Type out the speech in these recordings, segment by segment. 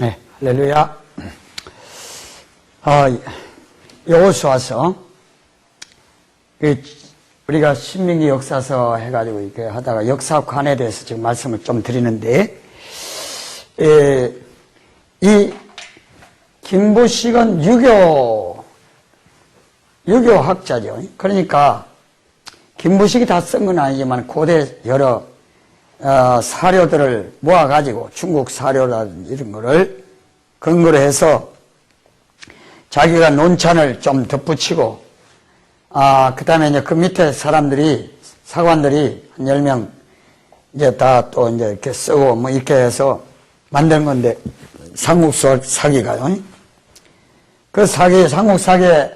네, 할렐루야. 어, 여호수 와서 우리가 신명기 역사서 해가지고 이렇게 하다가 역사관에 대해서 지금 말씀을 좀 드리는데 에, 이 김부식은 유교 유교학자죠. 그러니까 김부식이 다 쓴 건 아니지만 고대 여러 어, 사료들을 모아가지고 중국 사료라든지 이런 거를 근거로 해서 자기가 논찬을 좀 덧붙이고 아, 그 다음에 이제 그 밑에 사람들이, 사관들이 한 10명 이제 다 또 이제 이렇게 쓰고 뭐 이렇게 해서 만든 건데 삼국서 사기가요. 그 사기, 삼국사기의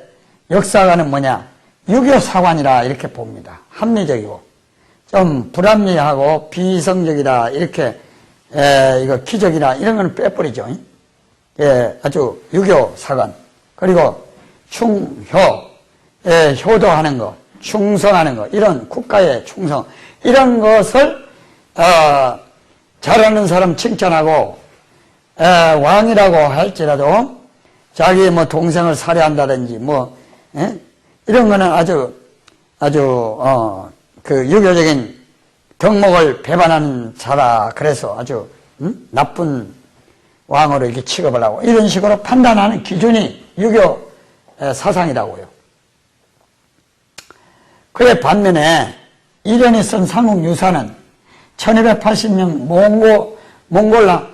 역사가는 뭐냐? 유교사관이라 이렇게 봅니다. 합리적이고. 좀 불합리하고 비이성적이다 이렇게 에, 이거 기적이다 이런 거는 빼버리죠. 예, 아주 유교 사관 그리고 충효 예, 효도하는 것, 충성하는 것 이런 국가의 충성 이런 것을 어, 잘하는 사람 칭찬하고 에, 왕이라고 할지라도 자기 뭐 동생을 살해한다든지 뭐 예? 이런 거는 아주 아주 어, 그 유교적인 덕목을 배반하는 자라 그래서 아주 음? 나쁜 왕으로 이렇게 취급을 하고 이런 식으로 판단하는 기준이 유교 사상이라고요. 그의 반면에 이련이 쓴 삼국 유사는 1280년 몽고, 몽골라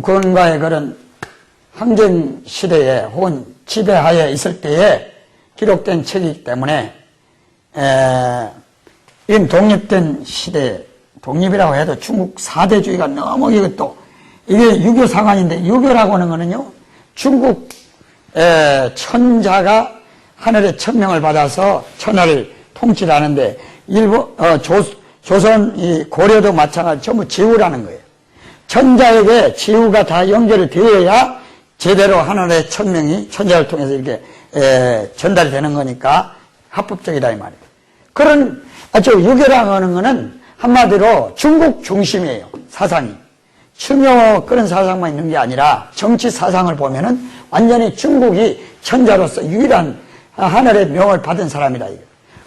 군가의 그런 항쟁 시대에 혹은 지배하에 있을 때에 기록된 책이기 때문에 에, 이 독립된 시대 독립이라고 해도 중국 사대주의가 너무 이것도 이게 유교 사관인데 유교라고 하는 거는요 중국 에, 천자가 하늘의 천명을 받아서 천하를 통치를 하는데 일본 어, 조, 조선 이 고려도 마찬가지 전부 지우라는 거예요. 천자에게 지우가 다 연결이 되어야 제대로 하늘의 천명이 천자를 통해서 이렇게 에, 전달이 되는 거니까 합법적이다 이 말이에요. 그런 아주 유교라고 하는 거는 한마디로 중국 중심이에요. 사상이. 중요 그런 사상만 있는 게 아니라 정치 사상을 보면은 완전히 중국이 천자로서 유일한 하늘의 명을 받은 사람이다. 이거.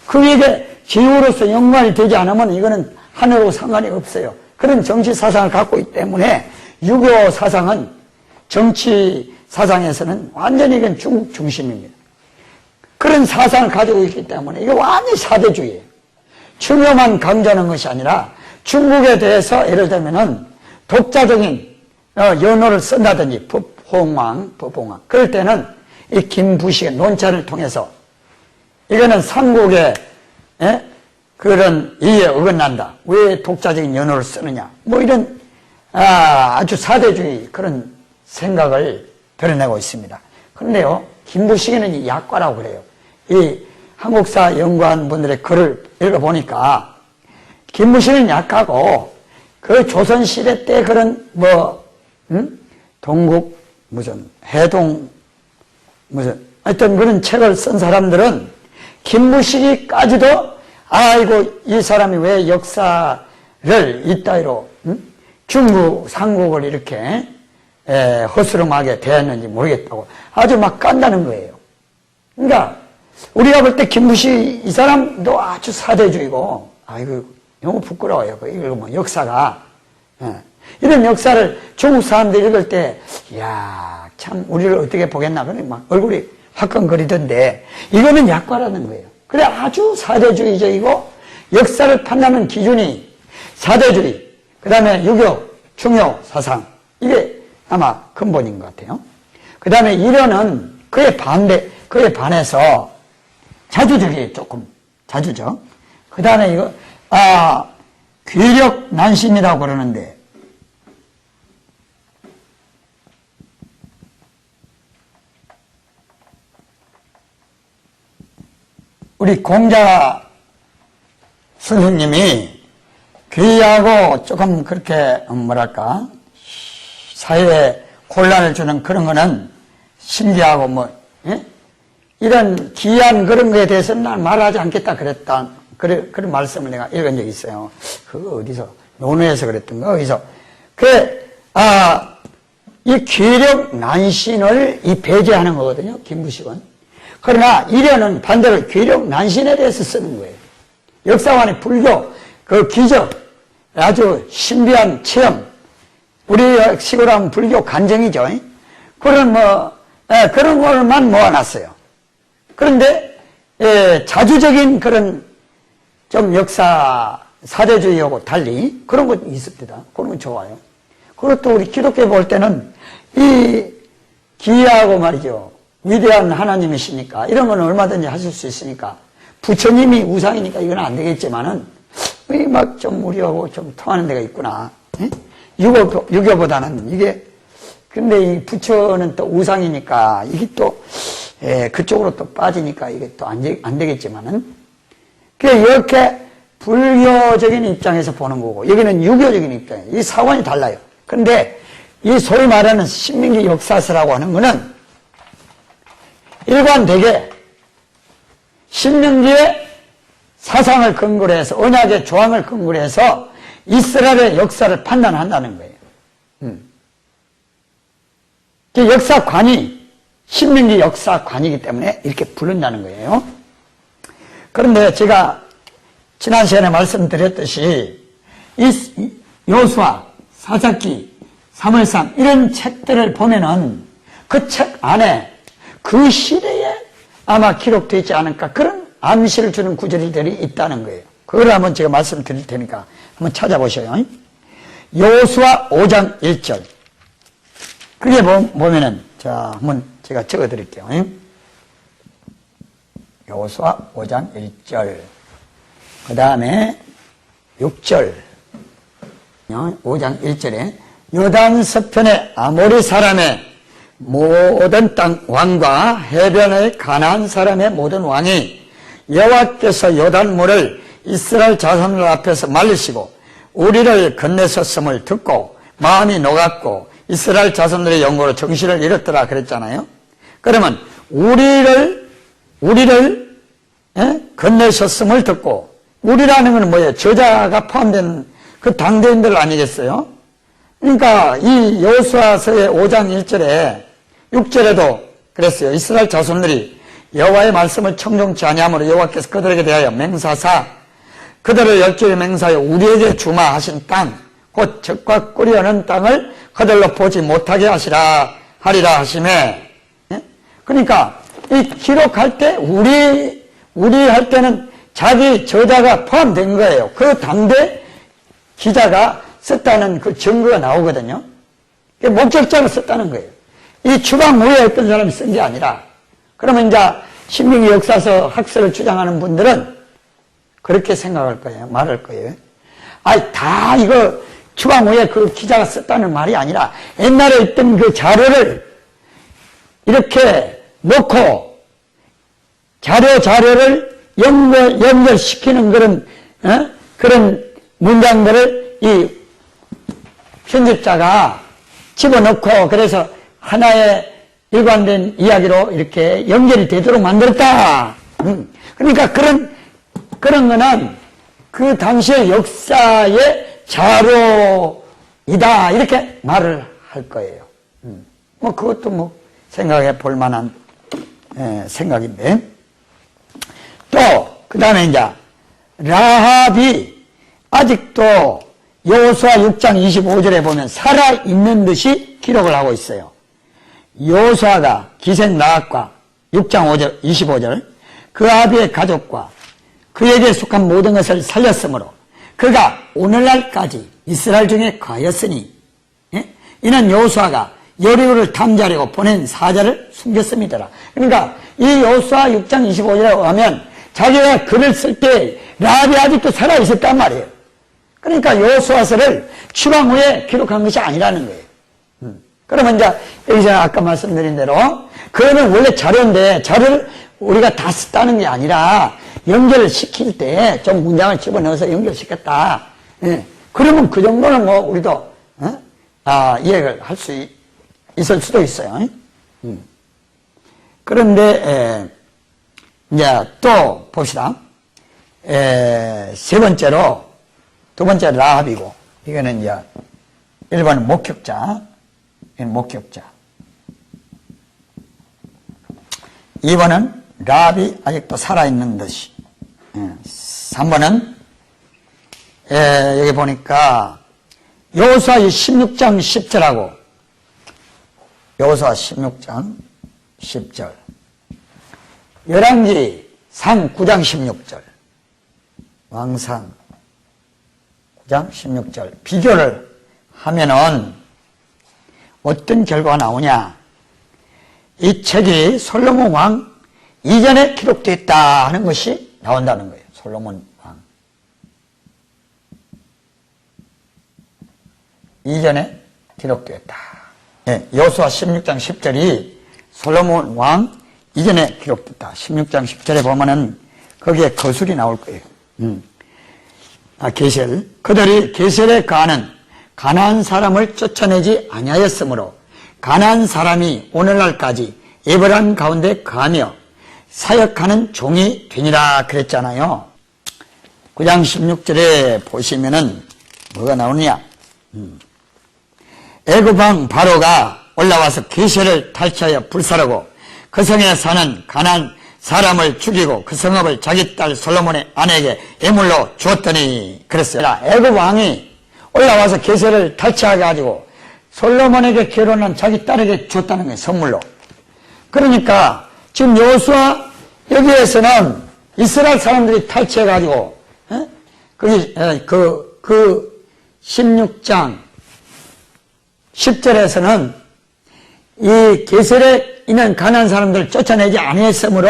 그에게 지우로서 연관이 되지 않으면 이거는 하늘하고 상관이 없어요. 그런 정치 사상을 갖고 있기 때문에 유교 사상은 정치 사상에서는 완전히 이건 중국 중심입니다. 그런 사상을 가지고 있기 때문에 이게 완전히 사대주의예요. 중요만 강조하는 것이 아니라 중국에 대해서 예를 들면은 독자적인 어, 연호를 쓴다든지 법홍왕, 법홍왕 그럴 때는 이 김부식의 논찬을 통해서 이거는 삼국의 에? 그런 이에 어긋난다. 왜 독자적인 연호를 쓰느냐. 뭐 이런 아, 아주 사대주의 그런 생각을 드러내고 있습니다. 그런데요, 김부식에는 이 약과라고 그래요. 이 한국사 연구한 분들의 글을 읽어보니까 김부식은 약하고 그 조선시대 때 그런 뭐 음? 동국 무슨 해동 무슨 하여튼 그런 책을 쓴 사람들은 김무식이까지도 아이고 이 사람이 왜 역사를 이따위로 음? 중국 삼국을 이렇게 에, 허스름하게 대했는지 모르겠다고 아주 막 깐다는 거예요. 그러니까 우리가 볼 때 김무식 이 사람도 아주 사대주의고 아이고 너무 부끄러워요. 그 이거 뭐 역사가 예. 이런 역사를 중국 사람들이 읽을 때 이야 참 우리를 어떻게 보겠나 그래 막 얼굴이 화끈거리던데 이거는 약과라는 거예요. 그래 아주 사대주의적이고 역사를 판단하는 기준이 사대주의 그 다음에 유교 중요 사상 이게 아마 근본인 것 같아요. 그 다음에 이련은 그에 반대 그에 반해서 자주적이 조금 자주죠. 그 다음에 이거 아 귀력 난심이라고 그러는데 우리 공자 선생님이 귀하고 조금 그렇게 뭐랄까 사회에 곤란을 주는 그런 거는 신기하고 뭐 예? 이런 귀한 그런 거에 대해서는 난 말하지 않겠다 그랬다 그래, 그런 말씀을 내가 읽은 적이 있어요. 그거 어디서 논어에서 그랬던가 어디서 그 아 이 괴력 난신을 이 배제하는 거거든요. 김부식은. 그러나 이련은 반대로 괴력 난신에 대해서 쓰는 거예요. 역사관의 불교 그 기적 아주 신비한 체험 우리 식으로 하면 불교 간정이죠. 그런 뭐 예, 그런 걸만 모아놨어요. 그런데 예, 자주적인 그런 좀 역사 사대주의하고 달리 그런 건 있습니다. 그런 건 좋아요. 그것도 우리 기독교 볼 때는 이 기이하고 말이죠. 위대한 하나님이시니까 이런 건 얼마든지 하실 수 있으니까 부처님이 우상이니까 이건 안 되겠지만은 막 좀 우리하고 좀 통하는 데가 있구나. 예? 유교, 유교보다는 이게 근데 이 부처는 또 우상이니까 이게 또 예, 그쪽으로 또 빠지니까 이게 또 안 되겠지만은 그 이렇게 불교적인 입장에서 보는 거고 여기는 유교적인 입장이에요. 이 사관이 달라요. 그런데 이 소위 말하는 신민기 역사서라고 하는 거는 일관되게 신명기의 사상을 근거로 해서 언약의 조항을 근거로 해서 이스라엘의 역사를 판단한다는 거예요. 음. 그 역사관이 신명기 역사관이기 때문에 이렇게 부른다는 거예요. 그런데 제가 지난 시간에 말씀드렸듯이 이 요수와 사사기, 사물상 이런 책들을 보면은 그 책 안에 그 시대에 아마 기록되어 있지 않을까 그런 암시를 주는 구절들이 있다는 거예요. 그걸 한번 제가 말씀드릴 테니까 한번 찾아보셔요. 요수와 5장 1절. 그게 보면은 자 한번 제가 적어 드릴게요. 요수와 5장 1절. 그 다음에 6절. 5장 1절에 요단 서편의 아모리 사람의 모든 땅 왕과 해변의 가나안 사람의 모든 왕이 여호와께서 요단 물을 이스라엘 자손들 앞에서 말리시고 우리를 건네셨음을 듣고 마음이 녹았고 이스라엘 자손들의 영광으로 정신을 잃었더라 그랬잖아요. 그러면 우리를 우리를 예? 건네셨음을 듣고 우리라는 것은 뭐예요? 저자가 포함된 그 당대인들 아니겠어요? 그러니까 이 여호수아서의 5장 1절에 6절에도 그랬어요. 이스라엘 자손들이 여호와의 말씀을 청종치 아니하므로 여호와께서 그들에게 대하여 맹사사 그들을 열조에 맹사하여 우리에게 주마 하신 땅, 곧 적과 꿀이하는 땅을 그들로 보지 못하게 하시라 하리라 하심에 예? 그러니까 이 기록할 때 우리 우리 할 때는 자기 저자가 포함된 거예요. 그 당대 기자가 썼다는 그 증거가 나오거든요. 목적자로 썼다는 거예요. 이 추방 후에 어떤 사람이 쓴 게 아니라 그러면 이제 신명기 역사서 학설을 주장하는 분들은 그렇게 생각할 거예요. 말할 거예요. 아니 다 이거 추방 후에 그 기자가 썼다는 말이 아니라 옛날에 있던 그 자료를 이렇게 놓고 자료 자료를 연결 연결시키는 그런 어? 그런 문장들을 이 편집자가 집어넣고 그래서 하나의 일관된 이야기로 이렇게 연결이 되도록 만들었다. 음. 그러니까 그런, 그런 거는 그 당시의 역사의 자료이다. 이렇게 말을 할 거예요. 음. 뭐 그것도 뭐 생각해 볼 만한 에, 생각인데. 또, 그 다음에 이제, 라합이 아직도 여호수아 6장 25절에 보면 살아있는 듯이 기록을 하고 있어요. 요수아가 기생 나학과 6장 5절, 25절 그 아비의 가족과 그에게 속한 모든 것을 살렸으므로 그가 오늘날까지 이스라엘 중에 가였으니 예? 이는 요수아가 여리고를 탐지하려고 보낸 사자를 숨겼습니다. 그러니까 이 요수아 6장 25절에 하면 자기가 글을 쓸 때 라합이 아직도 살아있었단 말이에요. 그러니까 요수아서를 추방 후에 기록한 것이 아니라는 거예요. 그러면 이제 여기서 아까 말씀드린 대로 그거는 원래 자료인데 자료를 우리가 다 썼다는 게 아니라 연결을 시킬 때 좀 문장을 집어넣어서 연결시켰다. 예. 그러면 그 정도는 뭐 우리도 어? 아, 이해를 할 수 있을 수도 있어요. 음. 그런데 에, 이제 또 봅시다. 에, 세 번째로 두 번째 라합이고 이거는 이제 일반 목격자 목격자. 2번은 라합이 아직도 살아있는 듯이. 3번은 예, 여기 보니까 여호수아 16장 10절하고 여호수아 16장 10절. 열왕기 상 9장 16절. 왕상 9장 16절. 비교를 하면은 어떤 결과가 나오냐? 이 책이 솔로몬 왕 이전에 기록되어 하는 것이 나온다는 거예요. 솔로몬 왕. 이전에 기록되었다 예, 여수와 16장 10절이 솔로몬 왕 이전에 기록됐다 16장 10절에 보면은 거기에 거술이 나올 거예요 음. 아, 게셀 그들이 게셀에 가는 가나안 사람을 쫓아내지 아니하였으므로 가나안 사람이 오늘날까지 에브란 가운데 가며 사역하는 종이 되니라 그랬잖아요. 9장 16절에 보시면은 뭐가 나오느냐? 음. 애굽왕 바로가 올라와서 게셀을 탈취하여 불사르고 그 성에 사는 가난 사람을 죽이고 그 성읍을 자기 딸 솔로몬의 아내에게 예물로 주었더니 그랬어요. 애굽 왕이 올라와서 게셀을 탈취해 가지고 솔로몬에게 결혼한 자기 딸에게 줬다는 거예요. 선물로. 그러니까 지금 여호수아 여기에서는 이스라엘 사람들이 탈취해 가지고 어? 거기 그그 그 16장 10절에서는 이 게셀에 있는 가난한 사람들을 쫓아내지 아니했으므로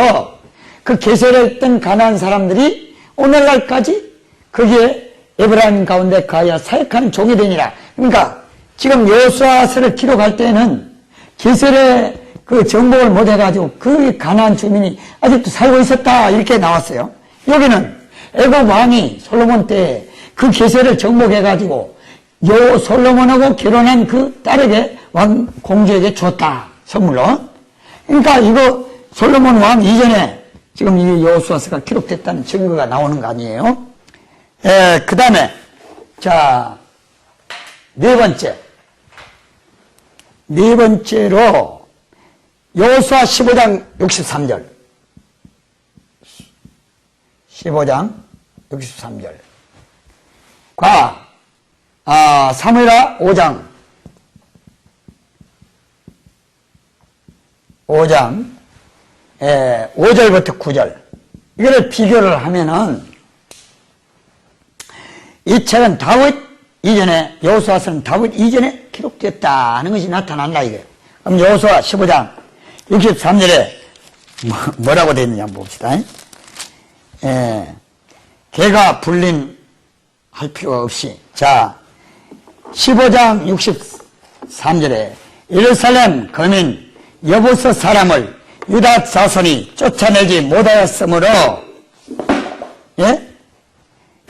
그 게셀에 있던 가난한 사람들이 오늘날까지 거기에 에브라임 가운데 가야 사역하는 종이 되니라. 그러니까 지금 여호수아서를 기록할 때는 게셀에 그 정복을 못 해가지고 그 가난한 주민이 아직도 살고 있었다 이렇게 나왔어요. 여기는 애굽 왕이 솔로몬 때그 게셀을 정복해가지고 요 솔로몬하고 결혼한 그 딸에게 왕 공주에게 줬다 선물로. 그러니까 이거 솔로몬 왕 이전에 지금 이 여호수아서가 기록됐다는 증거가 나오는 거 아니에요? 예, 그 다음에 자 네 번째 네 번째로 여호수아 15장 63절 15장 63절 과 아, 사무엘하 5장 5장 에, 5절부터 9절 이거를 비교를 하면은 이 책은 다윗 이전에 여호수아서는 다윗 이전에 기록됐다는 것이 나타난다 이거예요. 그럼 여호수아 15장 63절에 뭐, 라고 되어 있느냐 봅시다. 에, 개가 불린 할 필요가 없이 자 15장 63절에 예루살렘 거민 여보서 사람을 유다 자손이 쫓아내지 못하였으므로 예?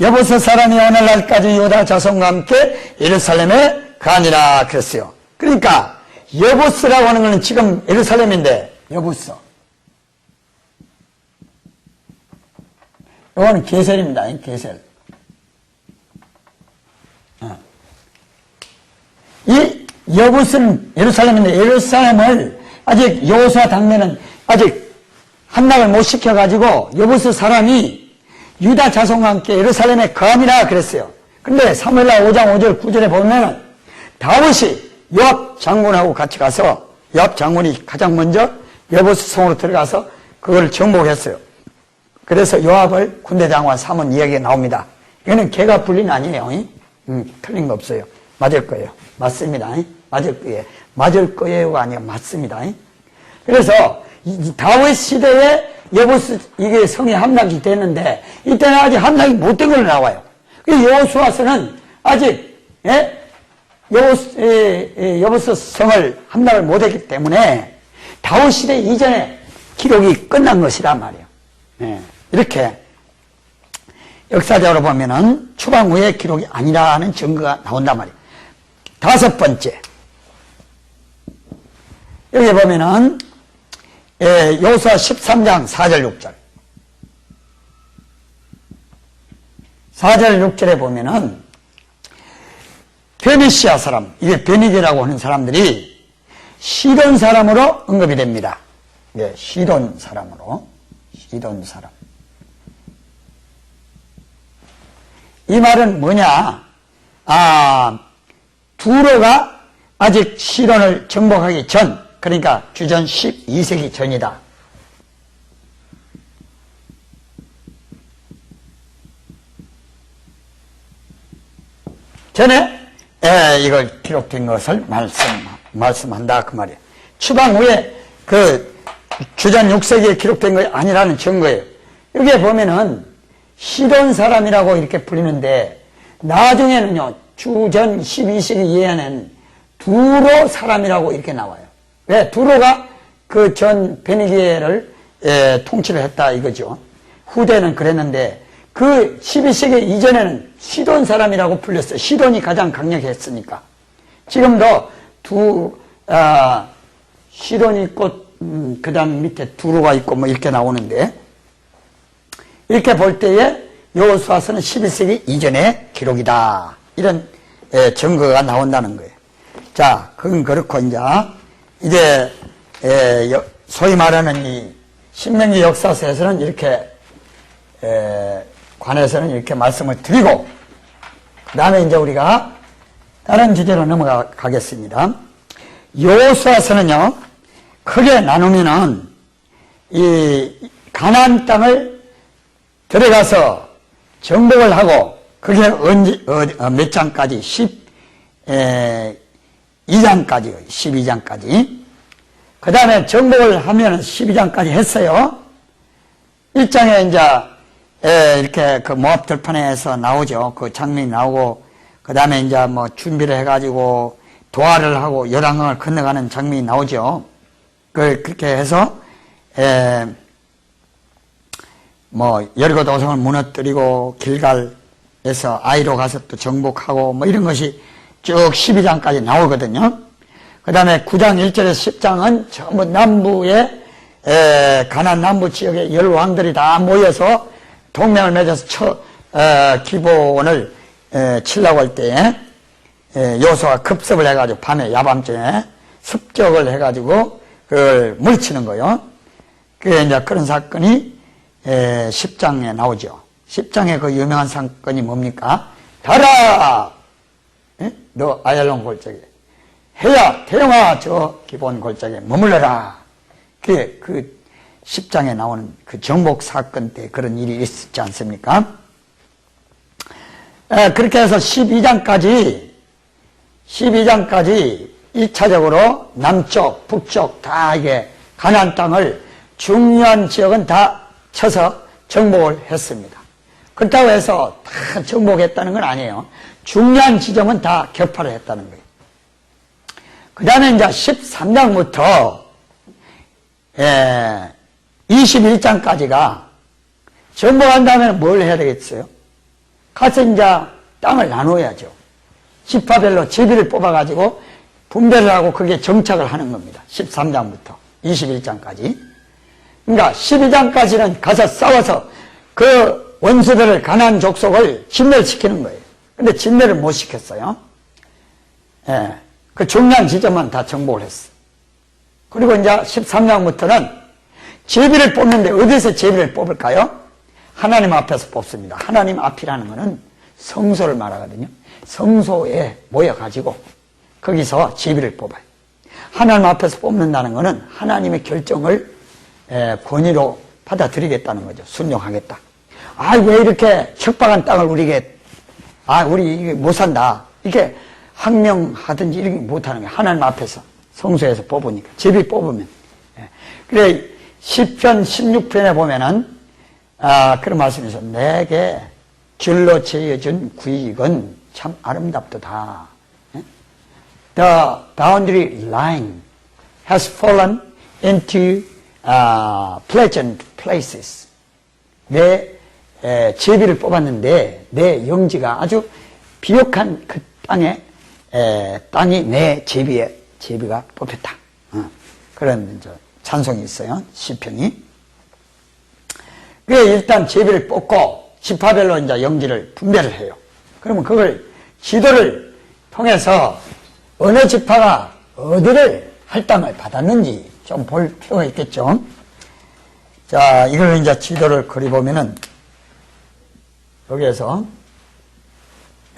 여보서 사람이 오늘날까지 유다 자손과 함께 예루살렘에 가니라 그랬어요. 그러니까 여보스라고 하는 것은 지금 예루살렘인데 여보스 이거는 게셀입니다. 게셀. 이 여부스는 예루살렘인데 예루살렘을 아직 여호수아 당내는 아직 한락을 못 시켜가지고 여부스 사람이 유다 자손과 함께 예루살렘에 거함이라 그랬어요. 근데 사무엘라 5장 5절 9절에 보면 다윗이 요압 장군하고 같이 가서 요압 장군이 가장 먼저 여부스 성으로 들어가서 그걸 정복했어요. 그래서 요압을 군대 장관 삼은 이야기가 나옵니다. 이거는 개가 불린 아니에요. 음, 틀린 거 없어요. 맞을 거예요. 맞습니다. 맞을 거예요. 맞을 거예요가 아니라 맞습니다. 그래서 다윗 시대에 여보스 이게 성이 함락이 됐는데 이때는 아직 함락이 못 된 걸로 나와요. 여호수아서는 아직 예? 여호수, 예, 예, 여보스 성을 함락을 못했기 때문에 다윗 시대 이전에 기록이 끝난 것이란 말이에요. 예, 이렇게 역사적으로 보면은 추방 후의 기록이 아니라는 증거가 나온단 말이에요. 다섯 번째. 여기 보면은, 예, 요사 13장 4절 6절. 4절 6절에 보면은, 베니시아 사람, 이게 베니디라고 하는 사람들이 시돈 사람으로 언급이 됩니다. 예, 시돈 사람으로. 시돈 사람. 이 말은 뭐냐? 아, 두로가 아직 시돈을 정복하기 전, 그러니까 주전 12세기 전이다. 전에 에, 이걸 기록된 것을 말씀, 말씀한다 그 말이에요. 추방 후에 그 주전 6세기에 기록된 것이 아니라는 증거예요. 여기에 보면은 시돈 사람이라고 이렇게 불리는데 나중에는요 주전 12세기 이해는 두로 사람이라고 이렇게 나와요. 왜? 두로가 그 전 베니기에를 에, 통치를 했다 이거죠. 후대는 그랬는데 그 12세기 이전에는 시돈 사람이라고 불렸어요. 시돈이 가장 강력했으니까. 지금도 두, 아, 시돈이 있고, 음, 그 다음 밑에 두루가 있고 뭐 이렇게 나오는데, 이렇게 볼 때에 여호수아서는 11세기 이전의 기록이다. 이런 에, 증거가 나온다는 거예요. 자, 그건 그렇고 이제 에, 여- 소위 말하는 이 신명기 역사서에서는 이렇게 에, 관해서는 이렇게 말씀을 드리고 그 다음에 이제 우리가 다른 주제로 넘어가겠습니다. 여호수아서는요 크게 나누면은 이 가나안 땅을 들어가서 정복을 하고 그게 언제 어, 몇 장까지 10 에, 2장까지 12장까지 그 다음에 정복을 하면 12장까지 했어요. 1장에 이제 에, 이렇게 그 모압 들판에서 나오죠. 그 장면이 나오고 그 다음에 이제 뭐 준비를 해가지고 도하를 하고 요단강을 건너가는 장면이 나오죠. 그 그렇게 해서 에, 뭐 여리고 도성을 무너뜨리고 길갈에서 아이로 가서 또 정복하고 뭐 이런 것이 쭉 12장까지 나오거든요. 그 다음에 9장 1절에서 10장은 전부 남부의 에, 가난 남부 지역의 열 왕들이 다 모여서 동맹을 맺어서 처, 어, 기본을 에, 치려고 할 때에 에, 요소가 급습을 해가지고 밤에 야밤중에 습격을 해가지고 그걸 물치는 거요. 그게 이제 그런 사건이 에, 10장에 나오죠. 10장의 그 유명한 사건이 뭡니까? 달아! 에? 너 아얄론 골짜기. 해야, 태영아, 저 기본 골짜기에 머물러라. 그게 그 10장에 나오는 그 정복 사건 때 그런 일이 있었지 않습니까? 에, 그렇게 해서 12장까지, 12장까지 1차적으로 남쪽, 북쪽 다 이게 가나안 땅을 중요한 지역은 다 쳐서 정복을 했습니다. 그렇다고 해서 다 정복했다는 건 아니에요. 중요한 지점은 다 격파를 했다는 거예요. 그 다음에 이제 13장부터 21장까지가 정복한 다음에 뭘 해야 되겠어요? 가서 이제 땅을 나눠야죠. 지파별로 제비를 뽑아가지고 분배를 하고 그게 정착을 하는 겁니다. 13장부터 21장까지. 그러니까 12장까지는 가서 싸워서 그 원수들을 가난 족속을 진멸시키는 거예요. 근데 진멸을 못 시켰어요. 예. 그 중요한 지점만 다 정복을 했어. 그리고 이제 13장부터는 제비를 뽑는데 어디서 제비를 뽑을까요? 하나님 앞에서 뽑습니다. 하나님 앞이라는 것은 성소를 말하거든요. 성소에 모여가지고 거기서 제비를 뽑아요. 하나님 앞에서 뽑는다는 것은 하나님의 결정을 에, 권위로 받아들이겠다는 거죠. 순종하겠다. 아, 왜 이렇게 척박한 땅을 우리에게, 아, 우리 이게 못 산다. 이렇게 항명하든지 이렇게 못하는 거예요. 하나님 앞에서 성소에서 뽑으니까. 제비 뽑으면. 예. 그래, 10편, 16편에 보면은, 아, 그런 있어. 내게 줄로 재어준 구익은 참 아름답도다. 예? The boundary line has fallen into uh, pleasant places. 내 에, 제비를 뽑았는데 내 영지가 아주 비옥한 그 땅에 에, 땅이 내 제비에 제비가 뽑혔다. 어, 그런 저 찬송이 있어요. 시편이. 그래 일단 제비를 뽑고 지파별로 이제 영지를 분배를 해요. 그러면 그걸 지도를 통해서 어느 지파가 어디를 할당을 받았는지 좀 볼 필요가 있겠죠. 자, 이걸 이제 지도를 그려보면은 여기에서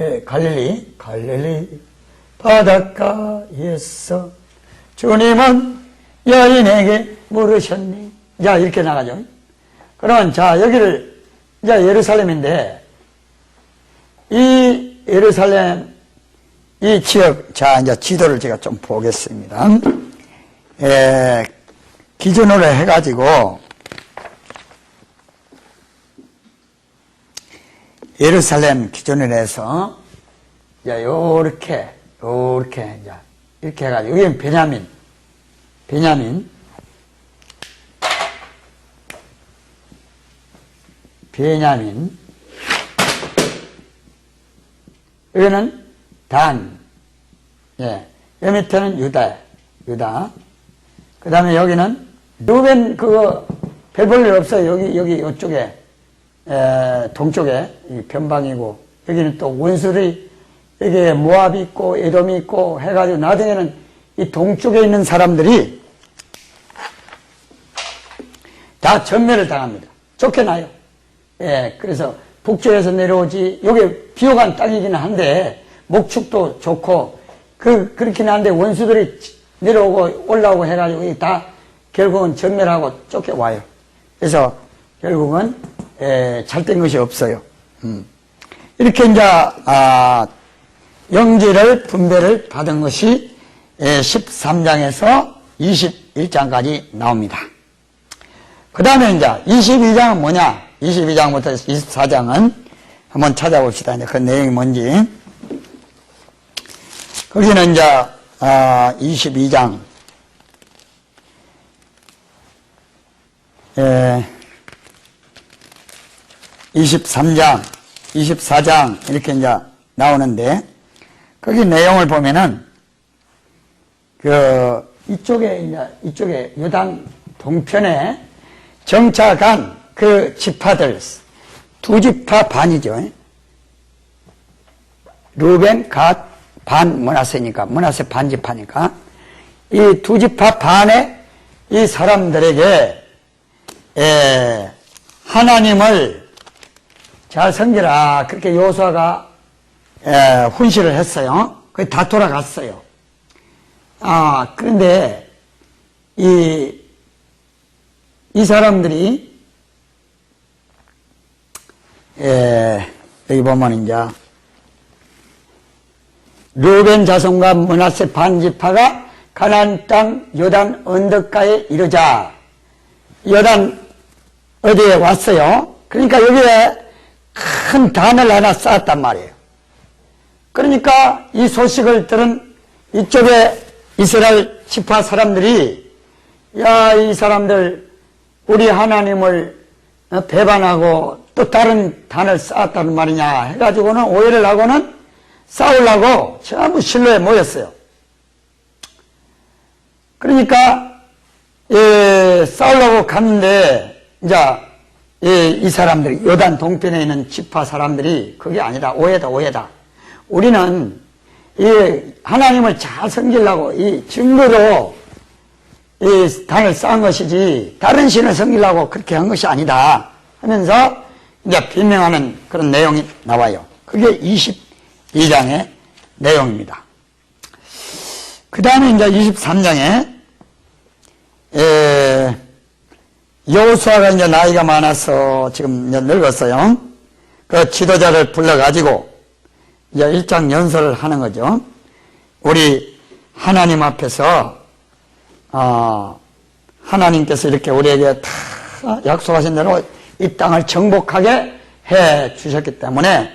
예, 갈릴리, 갈릴리 바닷가에서 주님은 여인에게 물으셨니? 자, 이렇게 나가죠. 그러면 자, 여기를 이제 예루살렘인데 이 예루살렘 이 지역, 자, 이제 지도를 제가 좀 보겠습니다. 에, 기준으로 해가지고, 예루살렘 기준으로 해서, 이제 요렇게, 요렇게, 이제, 이렇게 해가지고, 여기는 베냐민, 베냐민, 베냐민, 여기는 단, 예, 여 밑에는 유다, 유다. 그 다음에 여기는 루벤 그거 별볼일 없어요. 여기, 여기, 이쪽에, 에, 동쪽에 이 변방이고, 여기는 또 원수들이, 여기에 모압이 있고, 에돔이 있고, 해가지고 나중에는 이 동쪽에 있는 사람들이 다 전멸을 당합니다. 쫓겨나요. 예, 그래서 북쪽에서 내려오지, 여기 비옥한 땅이기는 한데, 목축도 좋고, 그, 그렇긴 한데, 원수들이 내려오고 올라오고 해가지고, 이다 결국은 전멸하고 쫓겨와요. 그래서 결국은, 에, 잘된 것이 없어요. 음. 이렇게 이제, 아, 영지를 분배를 받은 것이 13장에서 21장까지 나옵니다. 그 다음에 이제 22장은 뭐냐? 22장부터 24장은 한번 찾아봅시다. 이제 그 내용이 뭔지. 거기는 이제, 아, 22장. 예, 23장, 24장, 이렇게 이제 나오는데, 거기 내용을 보면은, 그, 이쪽에, 이제, 이쪽에, 요단 동편에 정착한 그 지파들, 두 지파 반이죠. 루벤, 갓, 반, 문하세니까, 문하세 반 지파니까, 이 두 지파 반의 이 사람들에게, 에, 하나님을 잘 섬기라. 그렇게 요수아가 에, 훈시를 했어요. 거의 다 돌아갔어요. 아, 그런데, 이, 이 사람들이, 에, 여기 보면 이제, 르벤 자손과 문하세 반지파가 가나안 땅 요단 언덕가에 이르자 요단 어디에 왔어요. 그러니까 여기에 큰 단을 하나 쌓았단 말이에요. 그러니까 이 소식을 들은 이쪽에 이스라엘 지파 사람들이 야, 이 사람들 우리 하나님을 어, 배반하고 또 다른 단을 쌓았다는 말이냐 해가지고는 오해를 하고는 싸우려고 전부 실로에 모였어요. 그러니까 예, 싸우려고 갔는데 이제 예, 이 사람들이 요단 동편에 있는 지파 사람들이 그게 아니다 오해다 오해다. 우리는 이 하나님을 잘 섬기려고 이 증거로 이 단을 쌓은 것이지 다른 신을 섬기려고 그렇게 한 것이 아니다 하면서 이제 비명하는 그런 내용이 나와요. 그게 22장의 내용입니다. 그 다음에 이제 23장에 여호수아가 이제 나이가 많아서 지금 늙었어요. 그 지도자를 불러가지고 이제 일장 연설을 하는 거죠. 우리 하나님 앞에서 어, 하나님께서 이렇게 우리에게 다 약속하신 대로 이 땅을 정복하게 해 주셨기 때문에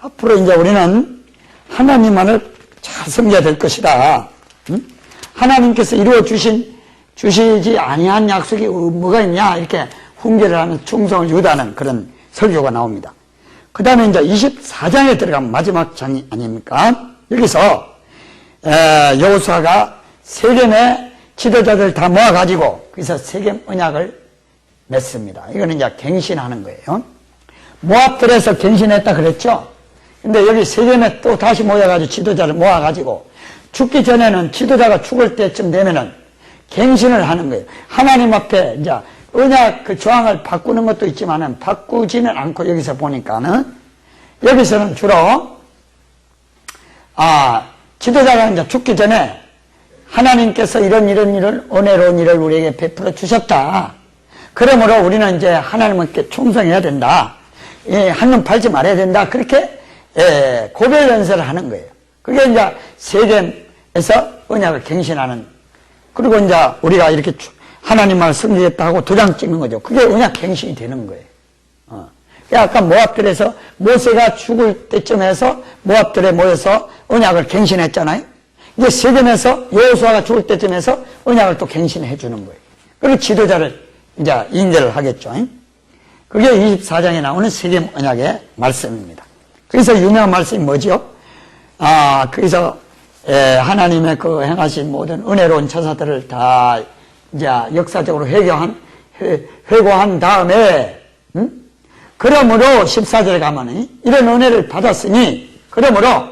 앞으로 이제 우리는 하나님만을 잘 섬겨야 될 것이다. 응? 하나님께서 이루어 주신 주시지 아니한 약속이 뭐가 있냐 이렇게 훈계를 하는 충성을 유다는 그런 설교가 나옵니다. 그 다음에 이제 24장에 들어가면 마지막 장이 아닙니까? 여기서 여호수아가 세겜의 지도자들 다 모아가지고 거기서 세겜 언약을 맺습니다. 이거는 이제 갱신하는 거예요. 모압들에서 갱신했다 그랬죠? 근데 여기 세겜에 또 다시 모여가지고 지도자를 모아가지고 죽기 전에는 지도자가 죽을 때쯤 되면은 갱신을 하는 거예요. 하나님 앞에 이제 언약 그 조항을 바꾸는 것도 있지만은 바꾸지는 않고 여기서 보니까는 여기서는 주로 아 지도자가 이제 죽기 전에 하나님께서 이런 이런 일을 은혜로운 일을 우리에게 베풀어 주셨다. 그러므로 우리는 이제 하나님께 충성해야 된다. 예, 한눈 팔지 말아야 된다. 그렇게 예, 고별 연설을 하는 거예요. 그게 이제 세겜에서 언약을 갱신하는 그리고 이제 우리가 이렇게 주- 하나님만 섬기겠다 하고 도장 찍는 거죠. 그게 언약 갱신이 되는 거예요. 어. 그러니까 아까 모압들에서 모세가 죽을 때쯤에서 모압들에 모여서 언약을 갱신했잖아요. 이제 세겜에서 여호수아가 죽을 때쯤에서 언약을 또 갱신해 주는 거예요. 그리고 지도자를 이제 인계를 하겠죠. 그게 24장에 나오는 세겜 언약의 말씀입니다. 그래서 유명한 말씀이 뭐지요? 아, 거기서 에, 하나님의 그 행하신 모든 은혜로운 처사들을 다 이제 역사적으로 회개한 회, 회고한 다음에 음? 그러므로 14절에 가면 이런 은혜를 받았으니 그러므로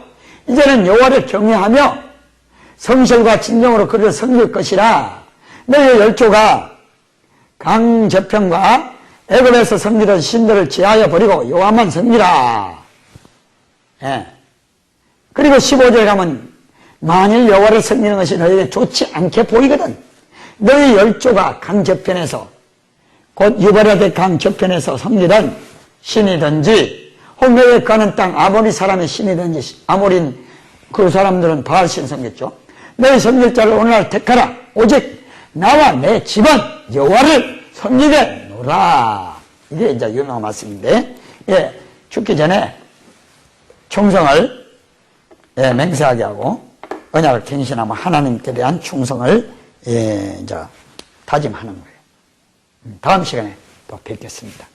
이제는 여호와를 경외하며 성실과 진정으로 그를 섬길 것이라 너희 열조가 강저편과 애굽에서 섬기던 신들을 지하여 버리고 여호와만 섬기라. 예. 그리고 15절에 가면 만일 여호와를 섬기는 것이 너희에게 좋지 않게 보이거든. 너희 열조가 강 저편에서 곧 유바라데 강 저편에서 섬기던 신이든지 홍해에 가는 땅 아모리 사람의 신이든지 아모린 그 사람들은 바알신 섬겼죠. 너희 섬길 자를 오늘날 택하라. 오직 나와 내 집은 여호와를 섬기겠노라. 이게 이제 유명한 말씀인데, 예, 죽기 전에 충성을 예, 맹세하게 하고 언약을 갱신하면 하나님께 대한 충성을 예, 이제 다짐하는 거예요. 음, 다음 시간에 또 뵙겠습니다.